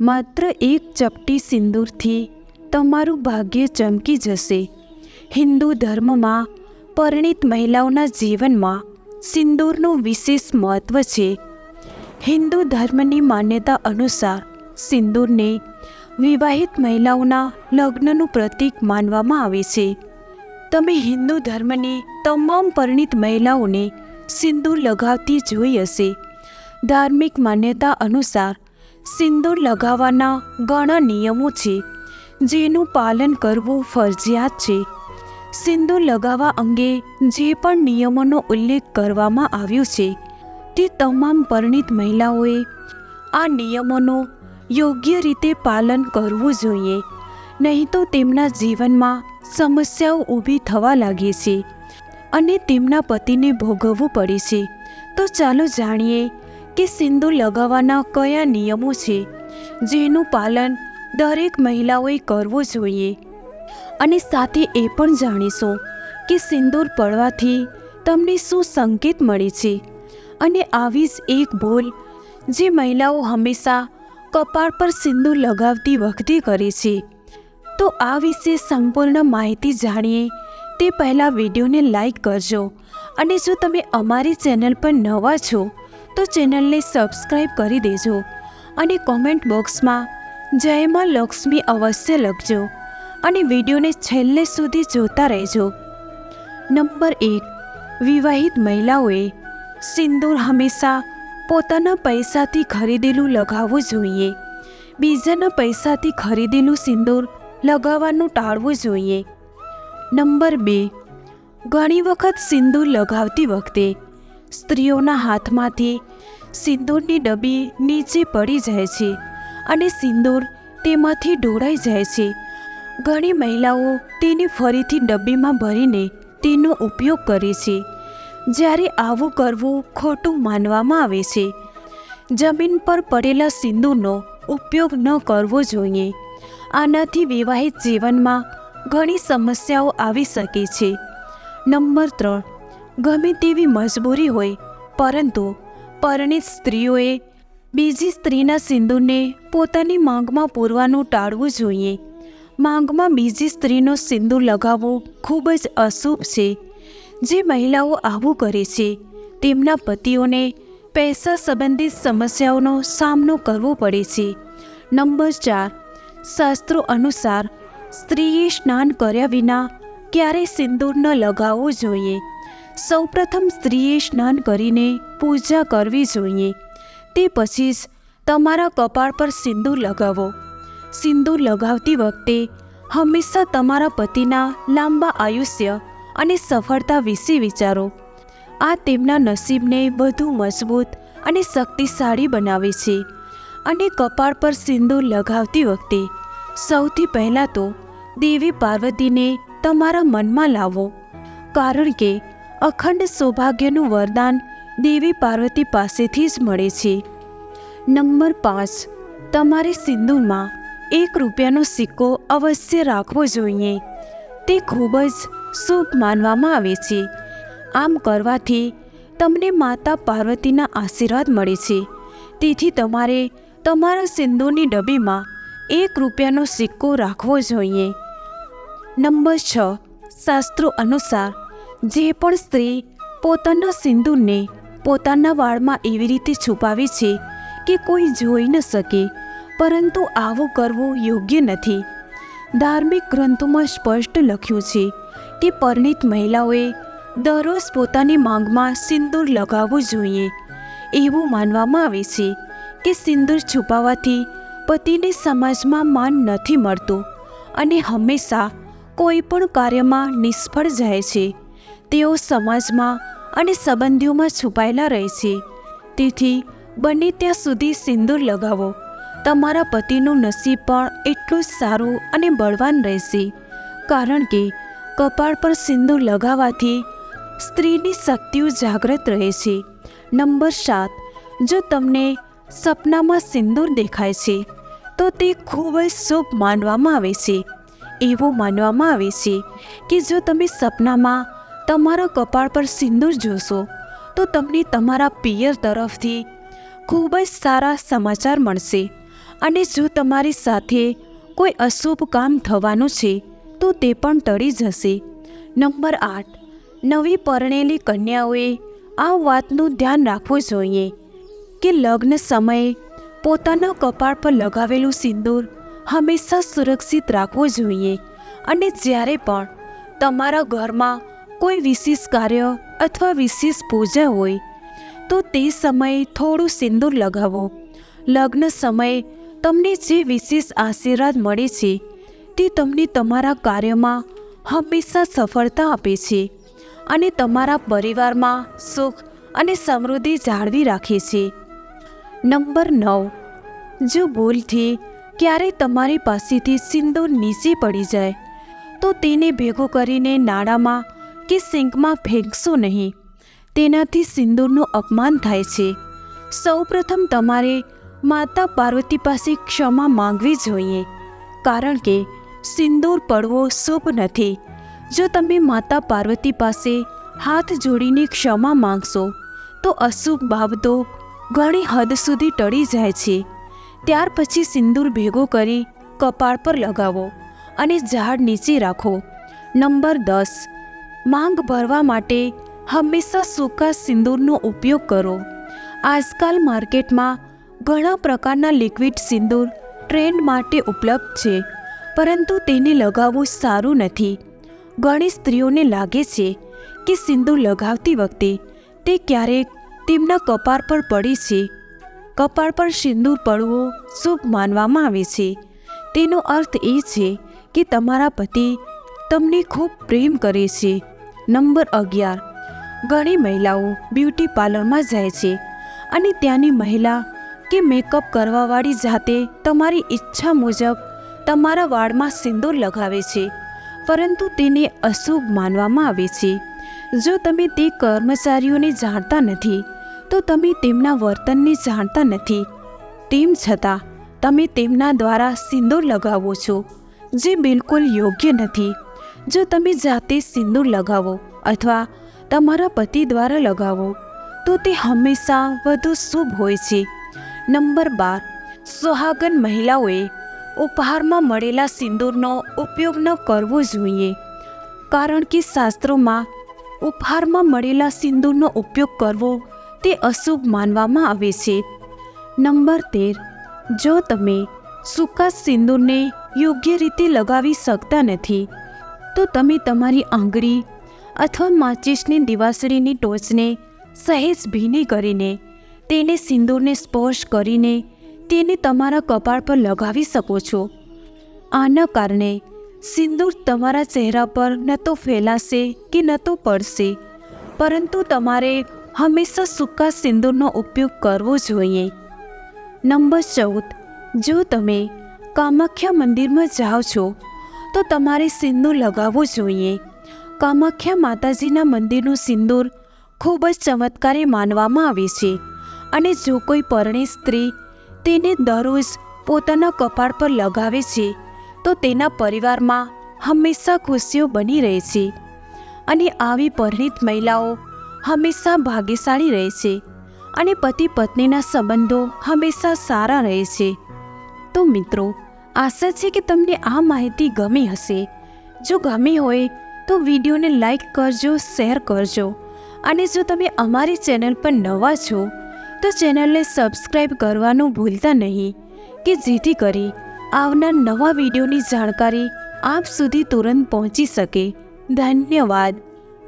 માત્ર એક ચપટી સિંદૂરથી તમારું ભાગ્ય ચમકી જશે. હિન્દુ ધર્મમાં પરિણીત મહિલાઓના જીવનમાં સિંદૂરનું વિશેષ મહત્ત્વ છે. હિન્દુ ધર્મની માન્યતા અનુસાર સિંદૂરને વિવાહિત મહિલાઓના લગ્નનું પ્રતીક માનવામાં આવે છે. તમે હિન્દુ ધર્મની તમામ પરિણીત મહિલાઓને સિંદૂર લગાવતી જોઈ હશે. ધાર્મિક માન્યતા અનુસાર સિંદૂર લગાવવાના ઘણા નિયમો છે, જેનું પાલન કરવું ફરજિયાત છે. સિંદૂર લગાવવા અંગે જે પણ નિયમોનો ઉલ્લેખ કરવામાં આવ્યો છે, તે તમામ પરિણીત મહિલાઓએ આ નિયમોનું યોગ્ય રીતે પાલન કરવું જોઈએ, નહીં તો તેમના જીવનમાં સમસ્યાઓ ઊભી થવા લાગે છે અને તેમના પતિને ભોગવવું પડે છે. તો ચાલો જાણીએ કે સિંદૂર લગાવવાના કયા નિયમો છે? જેનું પાલન દરેક મહિલાઓએ કરવું જોઈએ. અને સાથે એ પણ જાણીશું કે સિંદૂર પડવાથી તમને શું સંકેત મળે છે? અને આવી જ એક ભૂલ જે મહિલાઓ હંમેશા કપાળ પર સિંદૂર લગાવતી વખતે કરે છે. તો આ વિશે સંપૂર્ણ માહિતી જાણીએ તે પહેલાં વિડીયોને લાઈક કરજો. અને જો તમે અમારી ચેનલ પર નવા છો તો ચેનલને સબસ્ક્રાઈબ કરી દેજો અને કોમેન્ટ બોક્સમાં જય માં લક્ષ્મી અવશ્ય લખજો અને વિડીયોને છેલ્લે સુધી જોતા રહેજો. નંબર એક, વિવાહિત મહિલાઓએ સિંદૂર હંમેશા પોતાના પૈસાથી ખરીદેલું લગાવવું જોઈએ. બીજાના પૈસાથી ખરીદેલું સિંદૂર લગાવવાનું ટાળવું જોઈએ. નંબર બે, ઘણી વખત સિંદૂર લગાવતી વખતે સ્ત્રીઓના હાથમાંથી સિંદૂરની ડબ્બી નીચે પડી જાય છે અને સિંદૂર તેમાંથી ઢોળાઈ જાય છે. ઘણી મહિલાઓ તેને ફરીથી ડબ્બીમાં ભરીને તેનો ઉપયોગ કરે છે, જ્યારે આવું કરવું ખોટું માનવામાં આવે છે. જમીન પર પડેલા સિંદૂરનો ઉપયોગ ન કરવો જોઈએ. આનાથી વિવાહિત જીવનમાં ઘણી સમસ્યાઓ આવી શકે છે. નંબર ત્રણ ગમે તેવી મજબૂરી હોય, પરંતુ પરણિત સ્ત્રીઓએ બીજી સ્ત્રીના સિંદૂરને પોતાની માંગમાં પૂરવાનું ટાળવું જોઈએ. માંગમાં બીજી સ્ત્રીનો સિંદૂર લગાવવું ખૂબ જ અશુભ છે. જે મહિલાઓ આવું કરે છે, તેમના પતિઓને પૈસા સંબંધિત સમસ્યાઓનો સામનો કરવો પડે છે. નંબર ચાર, શાસ્ત્રો અનુસાર સ્ત્રીએ સ્નાન કર્યા વિના ક્યારેય સિંદૂર ન લગાવવું જોઈએ. સૌપ્રથમ સ્ત્રીએ સ્નાન કરીને પૂજા કરવી જોઈએ. તે પછી જ તમારા કપાળ પર સિંદૂર લગાવો. સિંદૂર લગાવતી વખતે હંમેશા તમારા પતિના લાંબા આયુષ્ય અને સફળતા વિશે વિચારો. આ તેમના નસીબને વધુ મજબૂત અને શક્તિશાળી બનાવે છે અને કપાળ પર સિંદૂર લગાવતી વખતે સૌથી પહેલાં તો દેવી પાર્વતીને તમારા મનમાં લાવો. કારણ કે અખંડ સૌભાગ્યનું વરદાન દેવી પાર્વતી પાસેથી જ મળે છે. નંબર પાંચ. તમારે સિંદૂરમાં એક રૂપિયાનો સિક્કો અવશ્ય રાખવો જોઈએ. તે ખૂબ જ શુભ માનવામાં આવે છે. આમ કરવાથી તમને માતા પાર્વતીના આશીર્વાદ મળે છે. તેથી તમારે તમારા સિંદૂરની ડબ્બીમાં એક રૂપિયાનો સિક્કો રાખવો જોઈએ. નંબર છ. શાસ્ત્રો અનુસાર જે પણ સ્ત્રી પોતાના સિંદૂરને પોતાના વાળમાં એવી રીતે છુપાવે છે કે કોઈ જોઈ ન શકે, પરંતુ આવું કરવું યોગ્ય નથી. ધાર્મિક ગ્રંથોમાં સ્પષ્ટ લખ્યું છે કે પરિણીત મહિલાઓએ દરરોજ પોતાની માંગમાં સિંદૂર લગાવવું જોઈએ. એવું માનવામાં આવે છે કે સિંદૂર છુપાવવાથી પતિને સમાજમાં માન નથી મળતું અને હંમેશા કોઈ પણ કાર્યમાં નિષ્ફળ જાય છે. તેઓ સમાજમાં અને સંબંધીઓમાં છુપાયેલા રહે છે. તેથી બને ત્યાં સુધી સિંદૂર લગાવો. તમારા પતિનું નસીબ પણ એટલું જ સારું અને બળવાન રહેશે. કારણ કે કપાળ પર સિંદૂર લગાવવાથી સ્ત્રીની શક્તિઓ જાગૃત રહે છે. નંબર સાત. જો તમને સપનામાં સિંદૂર દેખાય છે, તો તે ખૂબ જ શુભ માનવામાં આવે છે. એવું માનવામાં આવે છે કે જો તમે સપનામાં તમારા કપાળ પર સિંદૂર જોશો, તો તમને તમારા પિયર તરફથી ખૂબ જ સારા સમાચાર મળશે. અને જો તમારી સાથે કોઈ અશુભ કામ થવાનું છે, તો તે પણ ટળી જશે. નંબર આઠ. નવી પરણેલી કન્યાઓએ આ વાતનું ધ્યાન રાખવું જોઈએ, કે લગ્ન સમયે પોતાના કપાળ પર લગાવેલું સિંદૂર હંમેશા સુરક્ષિત રાખવું જોઈએ. અને જ્યારે પણ તમારા ઘરમાં કોઈ વિશેષ કાર્ય અથવા વિશેષ પૂજા હોય, તો તે સમયે થોડું સિંદૂર લગાવો. લગ્ન સમયે તમને જે વિશેષ આશીર્વાદ મળે છે, તે તમને તમારા કાર્યમાં હંમેશા સફળતા આપે છે અને તમારા પરિવારમાં સુખ અને સમૃદ્ધિ જાળવી રાખે છે. નંબર નવ. જો ભૂલથી ક્યારેય તમારી પાસેથી સિંદૂર નીચે પડી જાય, તો તેને ભેગો કરીને નાળામાં કે સિંકમાં ફેંકશો નહીં. તેનાથી સિંદૂરનું અપમાન થાય છે. સૌપ્રથમ તમારે માતા પાર્વતી પાસે ક્ષમા માંગવી જોઈએ. કારણ કે સિંદૂર પડવો શુભ નથી. જો તમે માતા પાર્વતી પાસે હાથ જોડીને ક્ષમા માંગશો, તો અશુભ બાબતો ઘણી હદ સુધી ટળી જાય છે. ત્યાર પછી સિંદૂર ભેગો કરી કપાળ પર લગાવો અને ઝાડ નીચે રાખો. નંબર દસ. માંગ ભરવા માટે હંમેશા સૂકા સિંદૂરનો ઉપયોગ કરો. આજકાલ માર્કેટમાં ઘણા પ્રકારના લિક્વિડ સિંદૂર ટ્રેન્ડ માટે ઉપલબ્ધ છે, પરંતુ તેને લગાવવું સારું નથી. ઘણી સ્ત્રીઓને લાગે છે કે સિંદૂર લગાવતી વખતે તે ક્યારેક તેમના કપાળ પર પડે છે. કપાળ પર સિંદૂર પડવો શુભ માનવામાં આવે છે. તેનો અર્થ એ છે કે તમારા પતિ તમને ખૂબ પ્રેમ કરે છે. નંબર અગિયાર. ઘણી મહિલાઓ બ્યુટી પાર્લરમાં જાય છે અને ત્યાંની મહિલા કે મેકઅપ કરવાવાળી જાતે તમારી ઈચ્છા મુજબ તમારા વાળમાં સિંદૂર લગાવે છે, પરંતુ તેને અશુભ માનવામાં આવે છે. જો તમે તે કર્મચારીઓને જાણતા નથી, તો તમે તેમના વર્તનને જાણતા નથી. તેમ છતાં, તમે તેમના દ્વારા સિંદૂર લગાવો છો, જે બિલકુલ યોગ્ય નથી. જો તમે જાતે સિંદૂર લગાવો અથવા તમારા પતિ દ્વારા લગાવો, તો તે હંમેશા વધુ શુભ હોય છે. નંબર બાર, સુહાગન મહિલાઓએ ઉપહારમાં મળેલા સિંદૂરનો ઉપયોગ ન કરવો જોઈએ, કારણ કે શાસ્ત્રોમાં ઉપહારમાં મળેલા સિંદૂરનો ઉપયોગ કરવો તે અશુભ માનવામાં આવે છે. નંબર તેર, જો તમે સૂકા સિંદૂરને યોગ્ય રીતે લગાવી શકતા નથી તો તમે તમારી આંગળી અથવા માચિસની દિવાસળીની ટોચને સહેજ ભીની કરીને, તેને સિંદૂરને સ્પર્શ કરીને તેને તમારા કપાળ પર લગાવી શકો છો. આના કારણે સિંદૂર તમારા ચહેરા પર ન તો ફેલાશે કે ન તો પડશે, પરંતુ તમારે હંમેશા સૂકા સિંદૂરનો ઉપયોગ કરવો જોઈએ. નંબર ચૌદ. જો તમે કામાખ્યા મંદિરમાં જાઓ છો તો તમારે સિંદૂર લગાવવું જોઈએ. કામાખ્યા માતાજીના મંદિરનું સિંદૂર ખૂબ જ ચમત્કારી માનવામાં આવે છે. અને જો કોઈ પરણી સ્ત્રી તેને દરરોજ પોતાના કપાળ પર લગાવે છે, તો તેના પરિવારમાં હંમેશા ખુશીઓ બની રહે છે. અને આવી પરિણીત મહિલાઓ હંમેશા ભાગ્યશાળી રહે છે અને પતિ પત્નીના સંબંધો હંમેશા સારા રહે છે. તો મિત્રો આશા છે કે તમને આ માહિતી ગમી હશે. જો ગમી હોય, તો વિડીયોને લાઈક કરજો, શેર કરજો. અને જો તમે અમારી ચેનલ પર નવા છો, તો ચેનલને સબસ્ક્રાઈબ કરવાનું ભૂલતા નહીં, કે જેથી કરી આવનાર નવા વિડીયોની જાણકારી આપ સુધી તુરંત પહોંચી શકે. ધન્યવાદ.